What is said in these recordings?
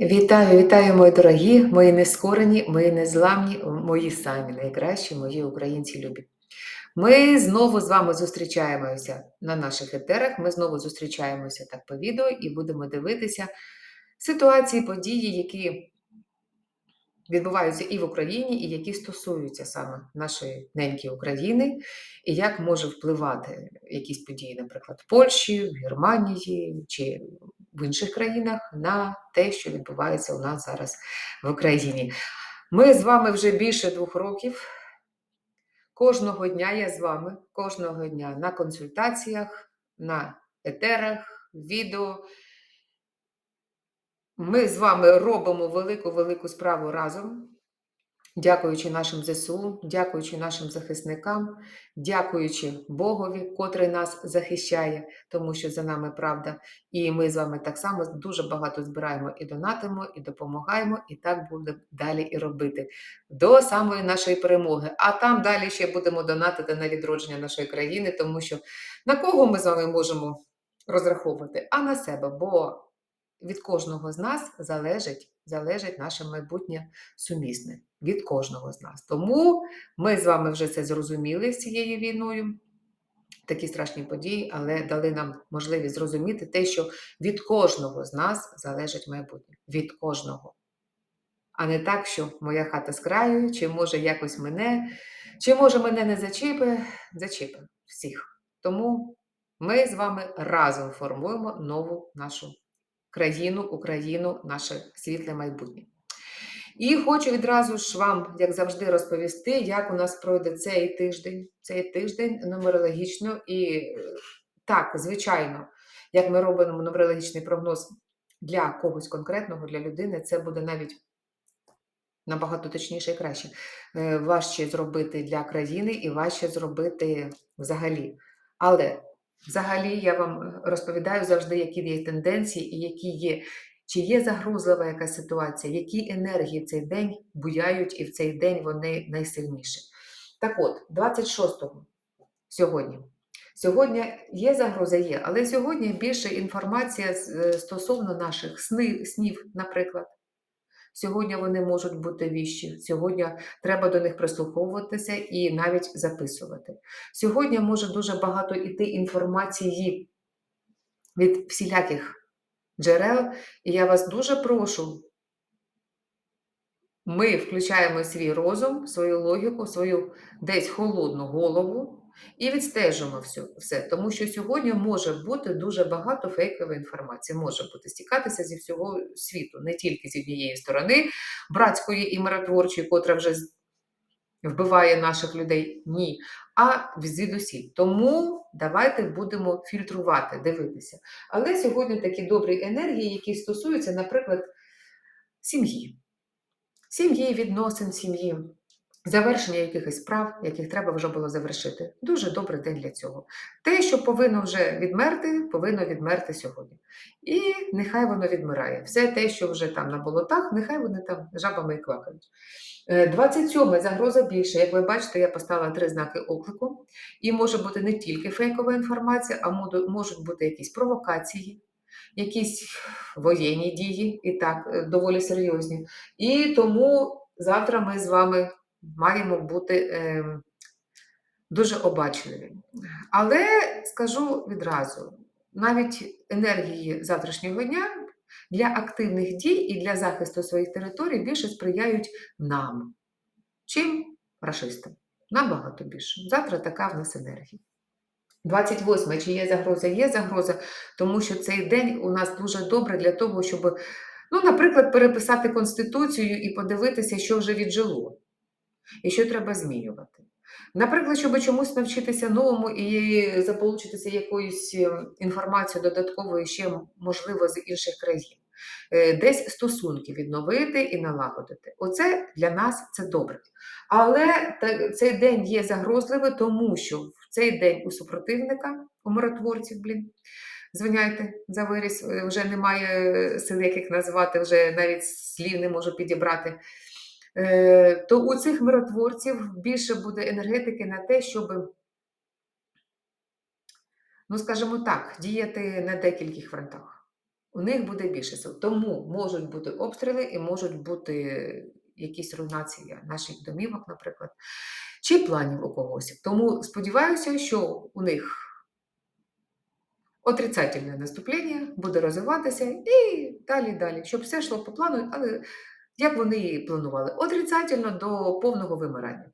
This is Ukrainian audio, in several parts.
Вітаю, вітаю, мої дорогі, мої нескорені, мої незламні, мої самі найкращі, мої українці любі. Ми знову з вами зустрічаємося на наших етерах. Ми знову зустрічаємося так по відео і будемо дивитися ситуації, події, які відбуваються і в Україні, і які стосуються саме нашої неньки України, і як може впливати якісь події, наприклад, в Польщі, в Германії чи в інших країнах на те, що відбувається у нас зараз в Україні. Ми з вами вже більше двох років. Кожного дня я з вами, кожного дня на консультаціях, на етерах, відео. Ми з вами робимо велику-велику справу разом, дякуючи нашим ЗСУ, дякуючи нашим захисникам, дякуючи Богові, котрий нас захищає, тому що за нами правда. І ми з вами так само дуже багато збираємо і донатимо, і допомагаємо, і так будемо далі і робити до самої нашої перемоги. А там далі ще будемо донатити на відродження нашої країни, тому що на кого ми з вами можемо розраховувати? А на себе. бо від кожного з нас залежить залежить наше майбутнє сумісне. Від кожного з нас. Тому ми з вами вже це зрозуміли з цією війною. Такі страшні події, але дали нам можливість зрозуміти те, що від кожного з нас залежить майбутнє. Від кожного. А не так, що моя хата з краю, чи може якось мене, чи може мене не зачіпе, зачіпе всіх. Тому ми з вами разом формуємо нову нашу країну, Україну, наше світле майбутнє. І хочу відразу ж вам, як завжди, розповісти, як у нас пройде цей тиждень, цей тиждень нумерологічно. І так, звичайно, як ми робимо нумерологічний прогноз для когось конкретного, для людини, це буде навіть набагато точніше і краще. Е, важче зробити для країни і важче зробити взагалі. Але Взагалі, я вам е, розповідаю завжди, які є тенденції і які є, чи є загрозлива яка ситуація, які енергії в цей день буяють, і в цей день вони найсильніші. Так от, 26-го сьогодні. Сьогодні є загроза, є, але сьогодні більше інформація е, стосовно наших снів, наприклад. Сьогодні вони можуть бути віщі, сьогодні треба до них прислуховуватися і навіть записувати. Сьогодні може дуже багато йти інформації від всіляких джерел, і я вас дуже прошу. Ми включаємо свій розум, свою логіку, свою десь холодну голову. І відстежимо все, все. Тому що сьогодні може бути дуже багато фейкової інформації, може бути стікатися зі всього світу, не тільки з однієї сторони, братської і миротворчої, котра вже вбиває наших людей, ні, а звідусіль. Тому давайте будемо фільтрувати, дивитися. Але сьогодні такі добрі енергії, які стосуються, наприклад, сім'ї, сім'ї, відносин сім'ї. Завершення якихось справ, яких треба вже було завершити. Дуже добрий день для цього. Те, що повинно вже відмерти, повинно відмерти сьогодні. І нехай воно відмирає. Все те, що вже там на болотах, нехай вони там жабами і квакають. 27 е, загроза більше. Як ви бачите, я поставила три знаки оклику. І може бути не тільки фейкова інформація, а можуть бути якісь провокації. Якісь воєнні дії, і так, е, доволі серйозні. І тому завтра ми з вами маємо бути е, дуже обачливі. Але скажу відразу: навіть енергії завтрашнього дня для активних дій і для захисту своїх територій більше сприяють нам, чим рашистам. Набагато більше. Завтра така в нас енергія. 28 чи є загроза? Є загроза, тому що цей день у нас дуже добре для того, щоб, ну, наприклад, переписати Конституцію і подивитися, що вже віджило і що треба змінювати. Наприклад, щоб чомусь навчитися новому і заполучитися якоюсь ем, інформацією додатковою ще, можливо, з інших країн. Е, десь стосунки відновити і налагодити. Оце для нас це добре. Але цей день є загрозливий, тому що в цей день у супротивника, у миротворців, блін, звиняйте за виріс, е, вже немає сил, яких назвати, вже навіть слів не можу підібрати. Е, то у цих миротворців більше буде енергетики на те, щоб, ну, скажімо так, діяти на декількох фронтах. у них буде більше сил. Тому можуть бути обстріли і можуть бути якісь руйнації наших домівок, наприклад, чи планів у когось. Тому сподіваюся, що у них отрицательне наступлення буде розвиватися і далі, далі, щоб все йшло по плану, але як вони планували, отрицательно до повного вимирання.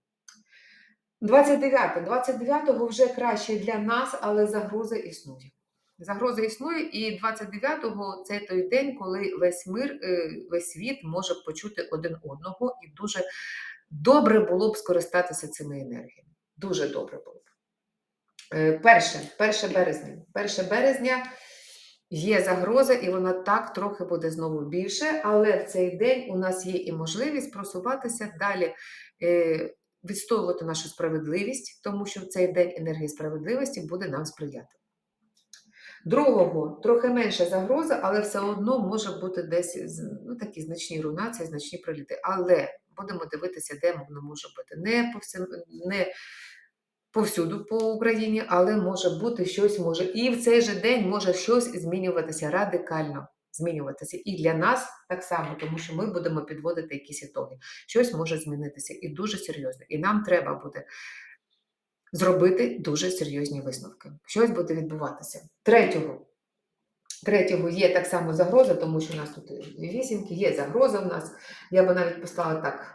29. 29-го вже краще для нас, але загроза існує. Загроза існує, і 29-го це той день, коли весь мир, е, весь світ може почути один одного, і дуже добре було б скористатися цими енергіями. Дуже добре було б. Е, Перше, березня. 1 березня є загроза, і вона так трохи буде знову більше, але в цей день у нас є і можливість просуватися далі, е, відстоювати нашу справедливість, тому що в цей день енергії справедливості буде нам сприяти. Другого трохи менша загроза, але все одно може бути десь ну, такі значні руйнації, значні приліти. Але будемо дивитися, де воно може бути. Не, повсім, не повсюду по Україні, але може бути щось може. І в цей же день може щось змінюватися радикально. Змінюватися і для нас так само, тому що ми будемо підводити якісь ітоги. Щось може змінитися і дуже серйозно. І нам треба буде зробити дуже серйозні висновки. Щось буде відбуватися. Третього. Третього є так само загроза, тому що у нас тут вісімки, є загроза в нас. Я би навіть поставила так: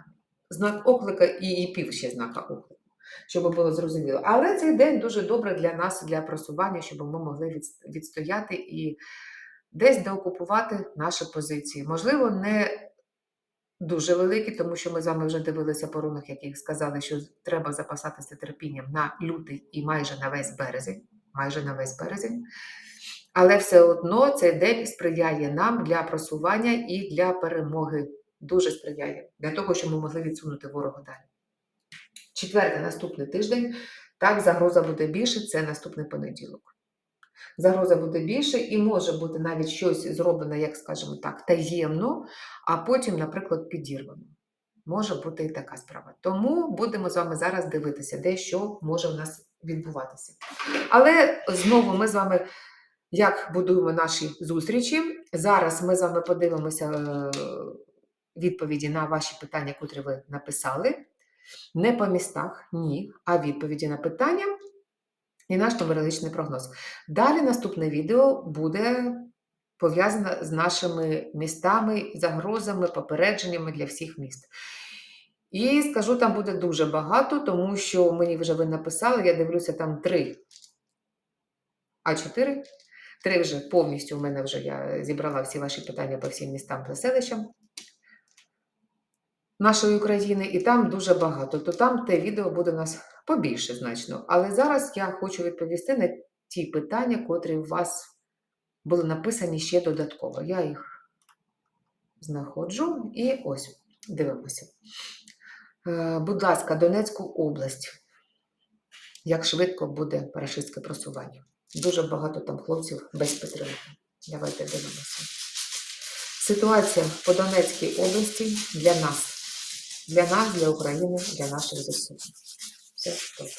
знак оклика і, пів ще знака оклику, щоб було зрозуміло. Але цей день дуже добре для нас, для просування, щоб ми могли відстояти і десь деокупувати наші позиції. Можливо, не дуже великі, тому що ми з вами вже дивилися по рунах, яких сказали, що треба запасатися терпінням на лютий і майже на весь березень. Майже на весь березень. Але все одно цей день сприяє нам для просування і для перемоги. Дуже сприяє для того, щоб ми могли відсунути ворога далі. Четвертий наступний тиждень. Так, загроза буде більше, це наступний понеділок. Загроза буде більше і може бути навіть щось зроблено, як скажемо так, таємно, а потім, наприклад, підірвано. Може бути і така справа. Тому будемо з вами зараз дивитися, де що може в нас відбуватися. Але знову ми з вами як будуємо наші зустрічі. Зараз ми з вами подивимося е, відповіді на ваші питання, котрі ви написали. Не по містах, ні, а відповіді на питання і наш нумерологічний прогноз. Далі наступне відео буде пов'язане з нашими містами, загрозами, попередженнями для всіх міст. І скажу, там буде дуже багато, тому що мені вже ви написали, я дивлюся, там три. А чотири? Три вже повністю у мене вже я зібрала всі ваші питання по всім містам та селищам нашої України, і там дуже багато. То там те відео буде у нас побільше значно. Але зараз я хочу відповісти на ті питання, котрі у вас були написані ще додатково. Я їх знаходжу і ось дивимося. Е, Будь ласка, Донецьку область. Як швидко буде рашистське просування? Дуже багато там хлопців без підтримки. Давайте дивимося. Ситуація по Донецькій області для нас. Для нас, для України, для наших ЗСУ. Все добре.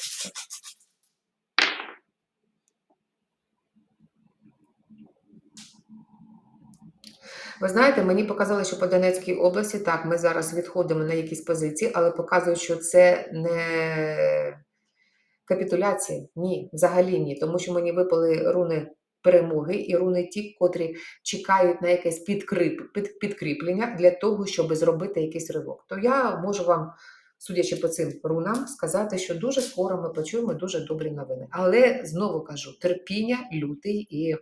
Ви знаєте, мені показали, що по Донецькій області так, ми зараз відходимо на якісь позиції, але показують, що це не капітуляція. Ні, взагалі ні. Тому що мені випали руни перемоги і руни ті, котрі чекають на якесь підкріп, під, підкріплення для того, щоб зробити якийсь ривок. То я можу вам, судячи по цим рунам, сказати, що дуже скоро ми почуємо дуже добрі новини. Але знову кажу: терпіння, лютий і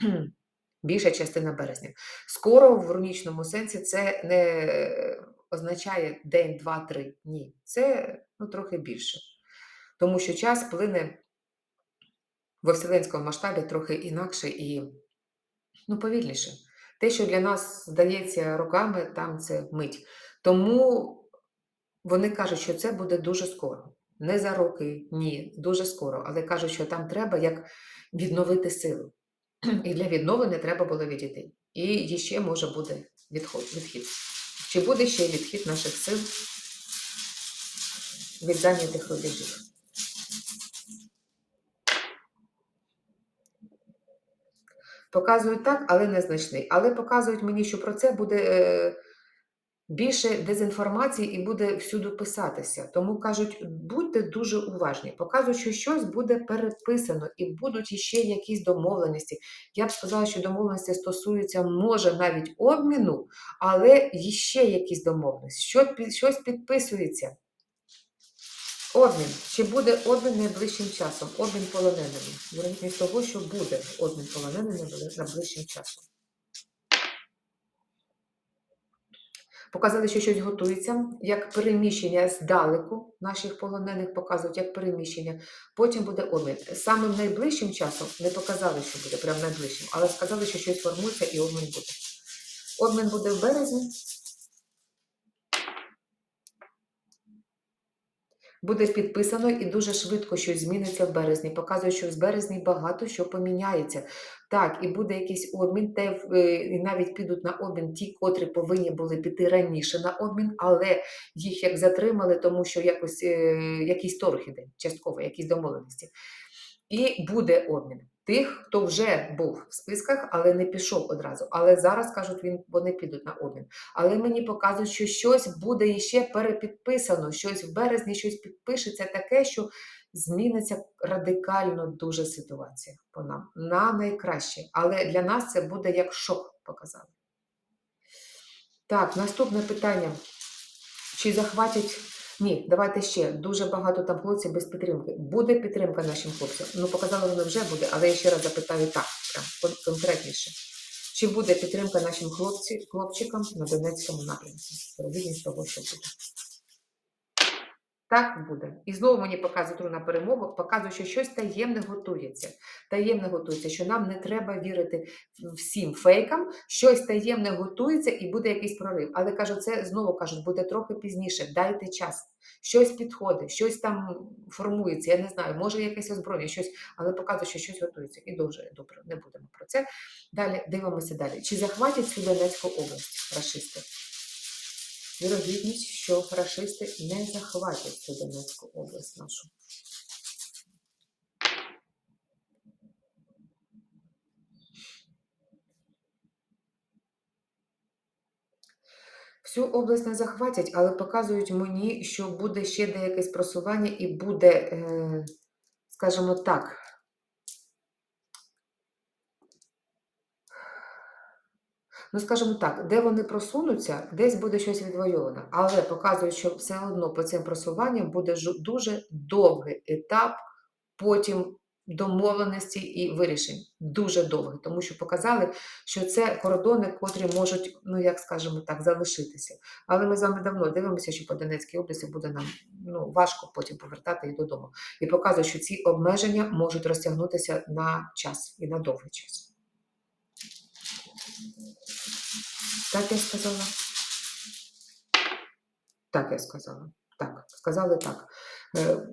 більша частина березня. Скоро в рунічному сенсі це не означає день, два, три. Ні, це ну, трохи більше. Тому що час плине во вселенському масштабі трохи інакше і ну, повільніше. Те, що для нас здається роками, там це мить. Тому вони кажуть, що це буде дуже скоро. Не за роки, ні, дуже скоро. Але кажуть, що там треба як відновити силу. І для відновлення треба було відійти. І ще може буде відход, відхід. Чи буде ще відхід наших сил від зайнятих рубежів? Показують так, але незначний. Але показують мені, що про це буде е, більше дезінформації і буде всюди писатися. Тому кажуть, будьте дуже уважні. Показують, що щось буде переписано і будуть іще якісь домовленості. Я б сказала, що домовленості стосуються, може, навіть обміну, але ще якісь домовленості. Щось підписується. Обмін. Чи буде обмін найближчим часом? Обмін полоненими. Вірогідність того, що буде обмін полоненими найближчим часом. Показали, що щось готується, як переміщення здалеку наших полонених показують, як переміщення. Потім буде обмін. Самим найближчим часом не показали, що буде прям найближчим, але сказали, що щось формується і обмін буде. Обмін буде в березні. Буде підписано і дуже швидко щось зміниться в березні. Показує, що з березні багато що поміняється. Так, і буде якийсь обмін, те, е, і навіть підуть на обмін ті, котрі повинні були піти раніше на обмін, але їх як затримали, тому що якось е, якийсь торг іде, частково, якісь домовленості. І буде обмін тих, хто вже був в списках, але не пішов одразу. Але зараз кажуть, він вони підуть на обмін. Але мені показують, що щось буде іще перепідписано, щось в березні, щось підпишеться таке, що зміниться радикально дуже ситуація по нам на найкраще. Але для нас це буде як шок, показали. Так, наступне питання. Чи захватять. Ні, давайте ще. Дуже багато там хлопців без підтримки. Буде підтримка нашим хлопцям. Ну, показали, вони вже буде, але я ще раз запитаю так, прям конкретніше. Чи буде підтримка нашим хлопці, хлопчикам на Донецькому напрямку? Вірогідність того, що буде. Так буде. І знову мені показують руна перемогу, показують, що щось таємне готується. Таємне готується, що нам не треба вірити всім фейкам, щось таємне готується і буде якийсь прорив. Але кажу, це знову кажуть, буде трохи пізніше. Дайте час. Щось підходить, щось там формується. Я не знаю, може якесь озброєння, щось, але показує, що щось готується. І дуже добре, не будемо про це. Далі дивимося далі. Чи захватять цю Донецьку область рашисти? Вірогідність, що рашисти не захватять цю Донецьку область нашу. Всю область не захватять, але показують мені, що буде ще деякесь просування і буде, е, скажімо так, Ну, скажімо так, де вони просунуться, десь буде щось відвойовано. Але показують, що все одно по цим просуванням буде дуже довгий етап, потім домовленості і вирішень. Дуже довгий, тому що показали, що це кордони, котрі можуть, ну як скажемо так, залишитися. Але ми з вами давно дивимося, що по Донецькій області буде нам ну, важко потім повертати їх додому. І показує, що ці обмеження можуть розтягнутися на час і на довгий час. Так я сказала? Так я сказала. Так, сказали так. Е,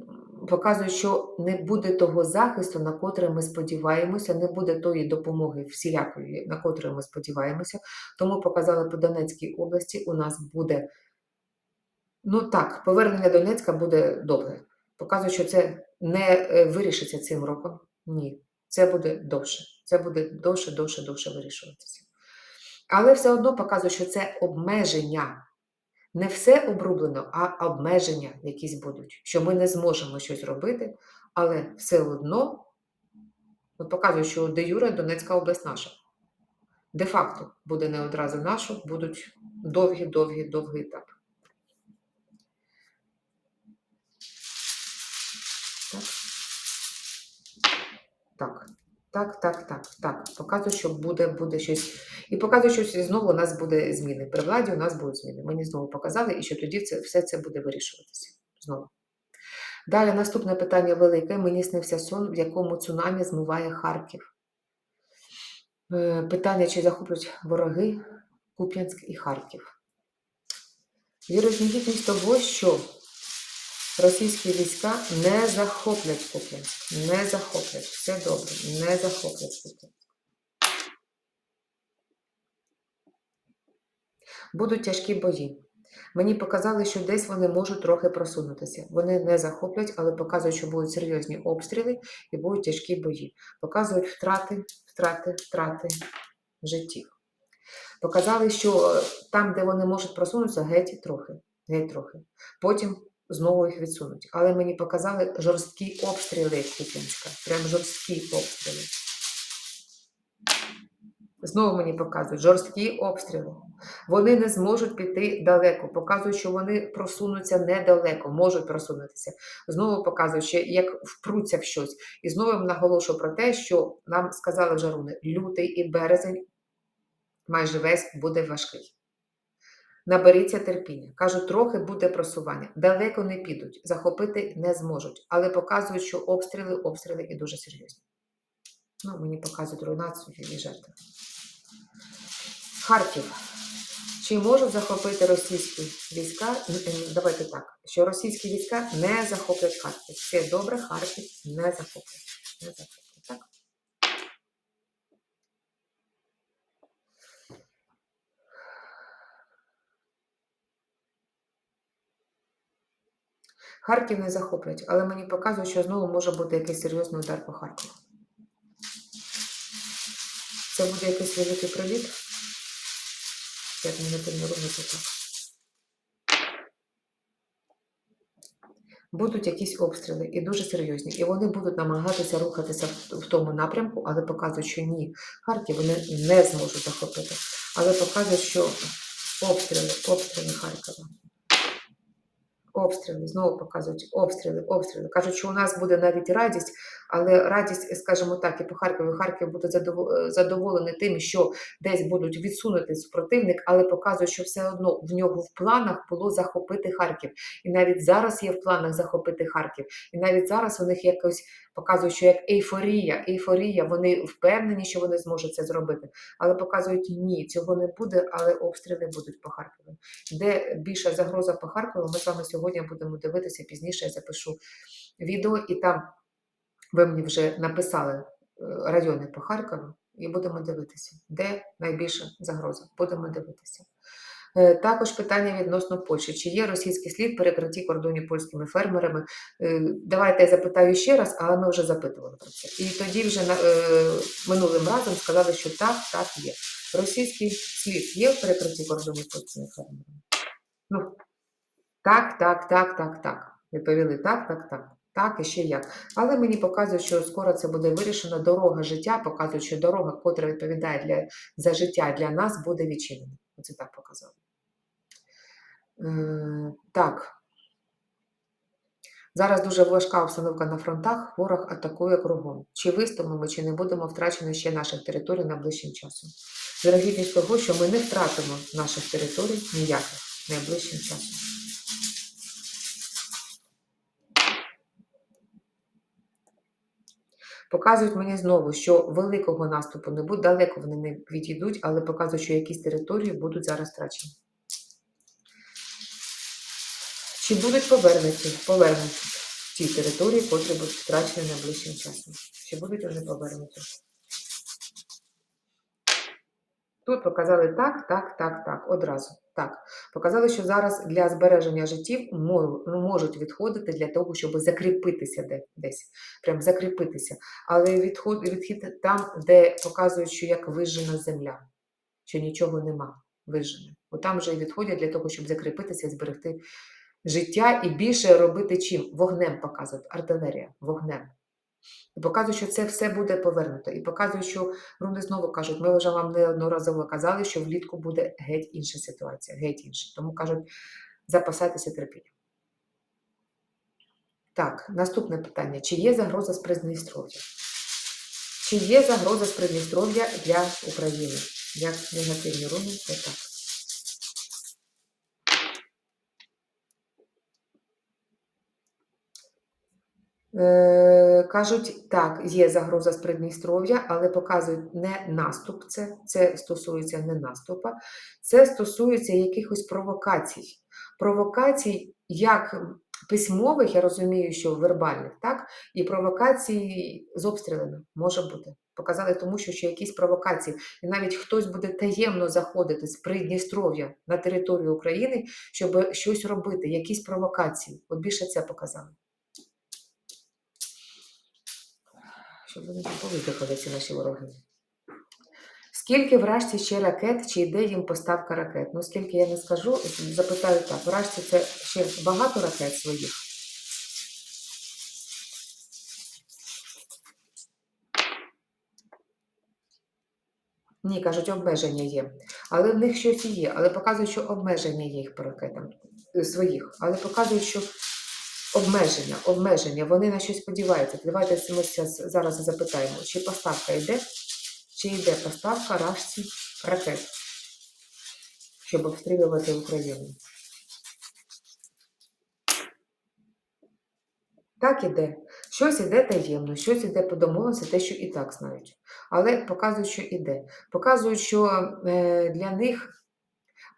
Показує, що не буде того захисту, на котрий ми сподіваємося, не буде тої допомоги всілякої, на котру ми сподіваємося. Тому показали по Донецькій області, у нас буде, ну так, повернення Донецька буде довге. Показує, що це не е, вирішиться цим роком. Ні, це буде довше. Це буде довше, довше, довше вирішуватися. Але все одно показує, що це обмеження. Не все обрублено, а обмеження якісь будуть, що ми не зможемо щось робити, але все одно от показує, що де Юра Донецька область наша. Де-факто буде не одразу наша, будуть довгі, довгі, довгі етапи. Так. Так, так, так. Показує, що буде, буде щось. І показує, що знову у нас буде зміни. При владі у нас будуть зміни. Мені знову показали, і що тоді це, все це буде вирішуватися. Знову. Далі наступне питання велике. Мені снився сон, в якому цунамі змиває Харків. Е, Питання, чи захоплять вороги Куп'янськ і Харків. Вірогідність того, що російські війська не захоплять Куп'янськ. Не захоплять. Все добре. Не захоплять Куп'янськ. Будуть тяжкі бої. Мені показали, що десь вони можуть трохи просунутися. Вони не захоплять, але показують, що будуть серйозні обстріли і будуть тяжкі бої. Показують втрати, втрати, втрати життів. Показали, що там, де вони можуть просунутися, геть трохи. Геть трохи. Потім знову їх відсунуть. Але мені показали жорсткі обстріли Куп'янська. Прям жорсткі обстріли. Знову мені показують жорсткі обстріли. Вони не зможуть піти далеко. Показують, що вони просунуться недалеко, можуть просунутися. Знову показують, що як впруться в щось. І знову наголошую про те, що нам сказали вже руни, лютий і березень майже весь буде важкий. Наберіться терпіння. Кажуть, трохи буде просування. Далеко не підуть, захопити не зможуть, але показують, що обстріли, обстріли і дуже серйозні. Ну, мені показують руйнацію і жертви. Харків. Чи можуть захопити російські війська? Давайте так, що російські війська не захоплять Харків. Все добре, Харків не захоплять. Не захоплять. Так? Харків не захоплять, але мені показують, що знову може бути якийсь серйозний удар по Харкову. Це буде якийсь великий приліт. Як негативно ровно то так. Будуть якісь обстріли і дуже серйозні. І вони будуть намагатися рухатися в тому напрямку, але показують, що ні, Харків вони не зможуть захопити. Але показують, що обстріли, обстріли Харкова. Обстріли, знову показують обстріли, обстріли. Кажуть, що у нас буде навіть радість, але радість, скажімо так, і по Харкові Харків буде е, задоволений тим, що десь будуть відсунути супротивник, але показують, що все одно в нього в планах було захопити Харків. І навіть зараз є в планах захопити Харків. І навіть зараз у них якось показують, що як ейфорія, ейфорія, вони впевнені, що вони зможуть це зробити. Але показують ні, цього не буде, але обстріли будуть по Харкову. Де більша загроза по Харкову, ми з вами сьогодні будемо дивитися пізніше. Я запишу відео, і там ви мені вже написали е, райони по Харкову, і будемо дивитися, де найбільша загроза. Будемо дивитися. Е, Також питання відносно Польщі. Чи є російський слід перекритті кордонів польськими фермерами? Е, Давайте я запитаю ще раз, але ми вже запитували про це. І тоді вже минулим разом сказали, що так, так є. Російський слід є в перекритті кордонів польськими фермерами? Ну, так, так, так, так, так. Відповіли так, так, так. Так, і ще як. Але мені показують, що скоро це буде вирішено. Дорога життя показують, що дорога, котра відповідає для, за життя для нас, буде відчинена. Оце так показали. Е, так. Зараз дуже важка обстановка на фронтах, ворог атакує кругом. Чи вистоїмо, чи не будемо втрачені ще наших територій найближчим часом? Вірогідність того, що ми не втратимо наших територій ніяких найближчим часом. Показують мені знову, що великого наступу не буде, далеко вони не відійдуть, але показують, що якісь території будуть зараз втрачені. Чи будуть повернуті, повернуті ті території, котрі будуть втрачені найближчим часом? Чи будуть вони повернуті? Тут показали так, так, так, так, одразу. Так. Показали, що зараз для збереження життів можуть відходити для того, щоб закріпитися де- десь. Прям закріпитися. Але відход, відхід там, де показують, що як вижжена земля, що нічого нема вижжене. От там вже відходять для того, щоб закріпитися зберегти життя і більше робити чим? Вогнем показують, артилерія, вогнем. І показують, що це все буде повернуто. І показують, що руни знову кажуть, ми вже вам неодноразово казали, що влітку буде геть інша ситуація, геть інша. Тому кажуть, запасайтеся терпінням. Так, наступне питання. Чи є загроза з Придністров'я? Чи є загроза з Придністров'я для України? Як негативні руни, то так. Е, кажуть, так, є загроза з Придністров'я, але показують не наступ, це, це стосується не наступа, це стосується якихось провокацій. Провокацій як письмових, я розумію, що вербальних, так, і провокацій з обстрілами може бути. Показали тому, що ще якісь провокації, і навіть хтось буде таємно заходити з Придністров'я на територію України, щоб щось робити, якісь провокації. От більше це показали. Щоб вони тут повидихали, ці наші вороги. Скільки вражці ще ракет, чи йде їм поставка ракет? Ну, скільки я не скажу, запитаю так. Вражці це ще багато ракет своїх. Ні, кажуть, обмеження є. Але в них щось є. Але показують, що обмеження є їх по ракетам е, своїх. Але показують, що обмеження, обмеження, вони на щось сподіваються. Давайте ми зараз запитаємо, чи поставка йде, чи йде поставка рашці ракет, щоб обстрілювати Україну. Так іде. Щось іде таємно, щось іде по домовленості, те, що і так знають. Але показують, що іде. Показують, що е, для них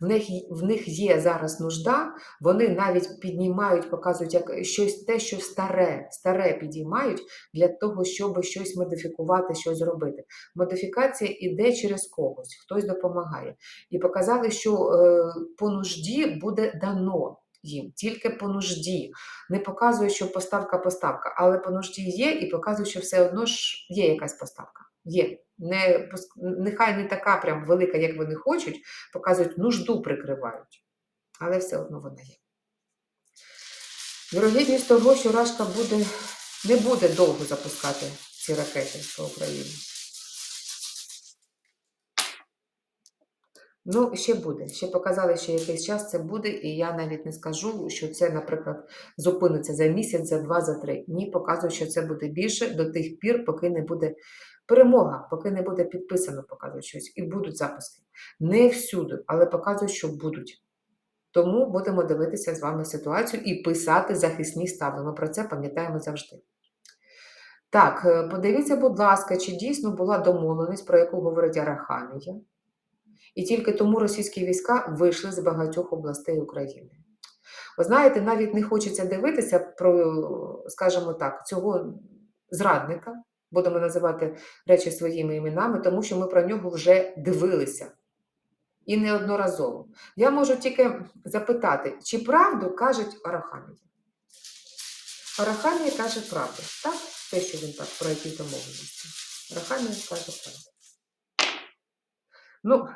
в них, в них є зараз нужда, вони навіть піднімають, показують як щось те, що старе, старе підіймають для того, щоб щось модифікувати, щось зробити. Модифікація іде через когось, хтось допомагає. І показали, що е, по нужді буде дано їм, тільки по нужді. Не показує, що поставка поставка, але по нужді є, і показує, що все одно ж є якась поставка. Є. Не, нехай не така прям велика, як вони хочуть, показують, нужду прикривають. Але все одно вона є. Вірогідність того, що Рашка буде, не буде довго запускати ці ракети по Україні. Ну, ще буде. Ще показали, що якийсь час це буде, і я навіть не скажу, що це, наприклад, зупиниться за місяць, за два, за три. Ні, показую, що це буде більше до тих пір, поки не буде перемога, поки не буде підписано, показують щось, і будуть запуски. Не всюди, але показують, що будуть. Тому будемо дивитися з вами ситуацію і писати захисні стави. Ми про це пам'ятаємо завжди. Так, е, подивіться, будь ласка, чи дійсно була домовленість, про яку говорить Арахамія, і тільки тому російські війська вийшли з багатьох областей України. Ви знаєте, навіть не хочеться дивитися про, скажімо так, цього зрадника, будемо називати речі своїми іменами, тому що ми про нього вже дивилися. І неодноразово. Я можу тільки запитати, чи правду кажуть Арахамія? Арахамія каже правду, так? Те, що він так про якісь домовленості. Арахамія каже правду. Ну,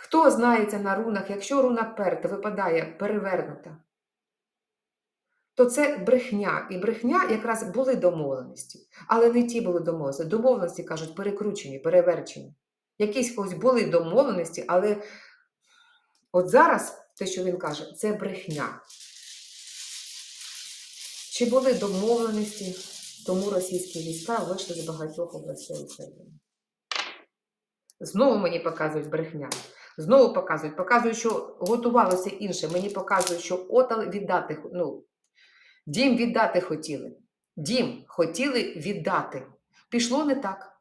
хто знається на рунах, якщо руна перт випадає перевернута, то це брехня. І брехня якраз були домовленості. Але не ті були домовленості. Домовленості, кажуть, перекручені, переверчені. Якісь ось були домовленості, але от зараз те, що він каже, це брехня. Чи були домовленості, тому російські війська вийшли з багатьох областей України? Знову мені показують брехня. Знову показують, показують, що готувалося інше. Мені показують, що отал віддати, ну, дім віддати хотіли. Дім хотіли віддати. Пішло не так.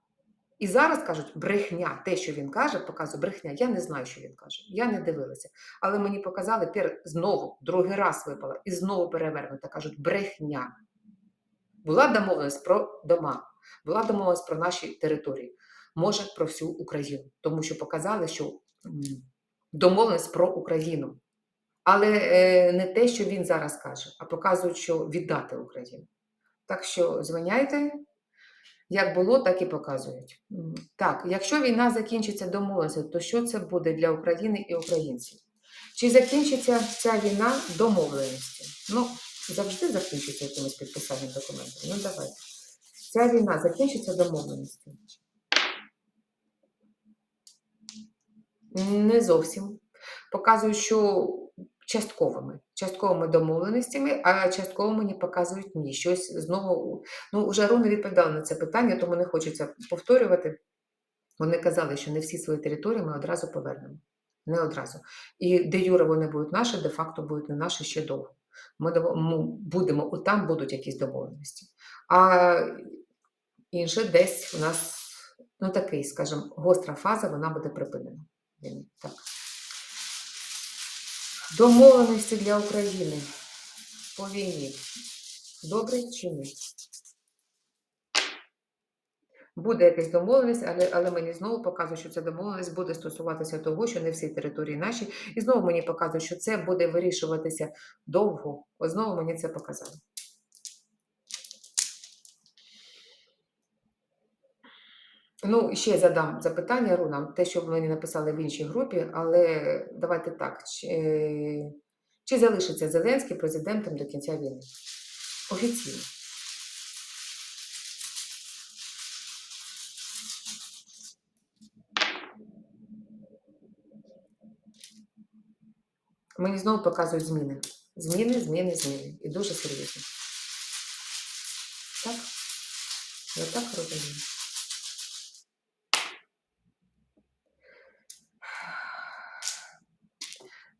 І зараз кажуть, брехня. Те, що він каже, показує брехня. Я не знаю, що він каже. Я не дивилася. Але мені показали, пер... знову, другий раз випала, і знову перевернута. Кажуть, брехня. Була домовленість про дома, була домовленість про наші території, може про всю Україну, тому що показали, що домовленість про Україну. Але е, не те, що він зараз каже, а показують, що віддати Україну. Так що звиняйте, як було, так і показують. Так, якщо війна закінчиться домовленістю, то що це буде для України і українців? Чи закінчиться ця війна домовленістю? Ну, завжди закінчиться якимось підписанням документів. Ну, давайте. Ця війна закінчиться домовленістю? Не зовсім. Показують, що частковими, частковими домовленостями, а частково мені показують ні. Щось знову. Ну, уже руни відповідали на це питання, тому не хочеться повторювати. Вони казали, що не всі свої території ми одразу повернемо. Не одразу. І де юре вони будуть наші, де факто будуть не наші ще довго. Ми будемо, там будуть якісь домовленості. А інше десь у нас, ну такий, скажімо, гостра фаза, вона буде припинена. Так. Домовленості для України по війні. Добре чи ні? Буде якась домовленість, але, але мені знову показує, що ця домовленість буде стосуватися того, що не всі території наші. І знову мені показує, що це буде вирішуватися довго. От знову мені це показало. Ну, ще задам запитання рунам, те, що мені написали в іншій групі, але давайте так. Чи, е, чи залишиться Зеленський президентом до кінця війни? Офіційно. Мені знову показують зміни. Зміни, зміни, зміни. І дуже серйозні. Так? Я так розумію.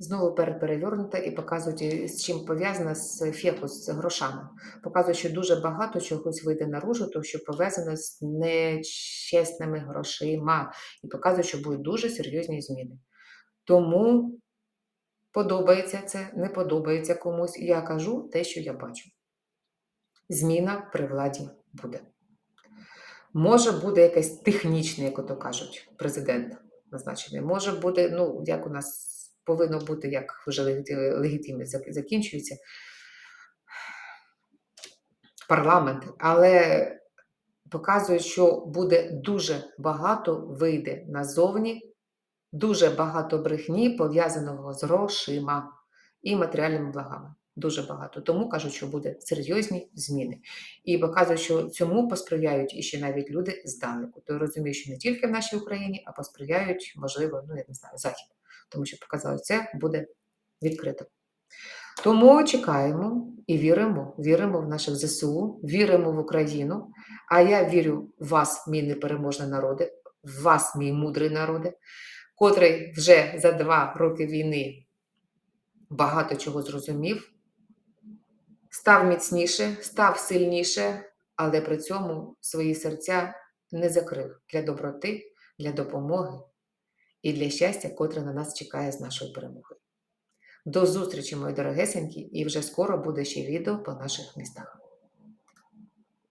Знову перевернута і показують, з чим пов'язана з фекус, з грошами. Показують, що дуже багато чогось вийде наружу, то що пов'язано з нечесними грошима. І показують, що будуть дуже серйозні зміни. Тому подобається це, не подобається комусь. Я кажу те, що я бачу. Зміна при владі буде. Може буде якийсь технічний, як ото кажуть, президент назначений. Може бути, ну, як у нас повинно бути, як вже легіти- легітимність закінчується, парламент, але показує, що буде дуже багато вийде назовні, дуже багато брехні пов'язаного з грошима і матеріальними благами. Дуже багато. Тому кажуть, що буде серйозні зміни. І показують, що цьому посприяють іще навіть люди здалеку. То розумію, що не тільки в нашій Україні, а посприяють, можливо, ну я не знаю, Захід. Тому що показали, це буде відкрито. Тому чекаємо і віримо, віримо в наших ЗСУ, віримо в Україну. А я вірю в вас, мій непереможний народи, в вас, мій мудрий народи, котрий вже за два роки війни багато чого зрозумів, став міцніше, став сильніше, але при цьому свої серця не закрив для доброти, для допомоги і для щастя, котре на нас чекає з нашою перемогою. До зустрічі, мої дорогесенькі, і вже скоро буде ще відео по наших містах.